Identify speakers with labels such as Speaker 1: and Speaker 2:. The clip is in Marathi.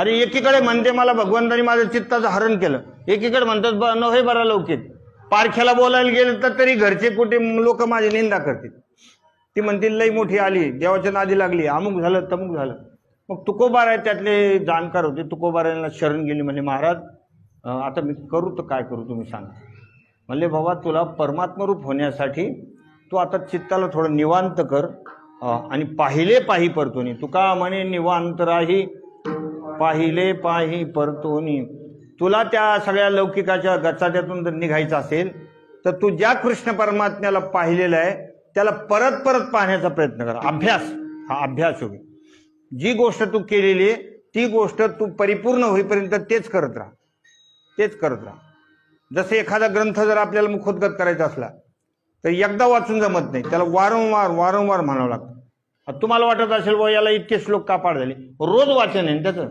Speaker 1: अरे एकीकडे म्हणते मला भगवंतानी माझं चित्ताचं हरण केलं. एकीकडे म्हणतात ब न हे बरा लौकिक. पारख्याला बोलायला गेलं तर तरी घरचे कुठे लोक माझी निंदा करतील. ती म्हणतील लई मोठी आली देवाच्या नादी लागली अमुक झालं तमुक झालं. मग तुकोबार आहे त्यातले जाणकार होते. तुकोबारांना शरण गेली म्हणजे महाराज आता मी करू तर काय करू तुम्ही सांगा. म्हणले बाबा तुला परमात्मरूप होण्यासाठी तू आता चित्ताला थोडं निवांत कर आणि पाहिले पाही परतोनी तुका म्हणे निवांत राही पाहिले पाही परतोनी. तुला त्या सगळ्या लौकिकाच्या गचाट्यातून जर निघायचं असेल तर तू ज्या कृष्ण परमात्म्याला पाहिलेलं आहे त्याला परत परत पाहण्याचा प्रयत्न कर. अभ्यास. हा अभ्यास होईल. जी गोष्ट तू केलेली आहे ती गोष्ट तू परिपूर्ण होईपर्यंत तेच करत राहा. तेच करत राहा. जसं एखादा ग्रंथ जर आपल्याला मुखोद्गत करायचा असला तर एकदा वाचून जमत नाही. त्याला वारंवार वारंवार म्हणावं लागतं. तुम्हाला वाटत असेल व याला इतके श्लोक का पाड झाले. रोज वाचन आहे त्याचं?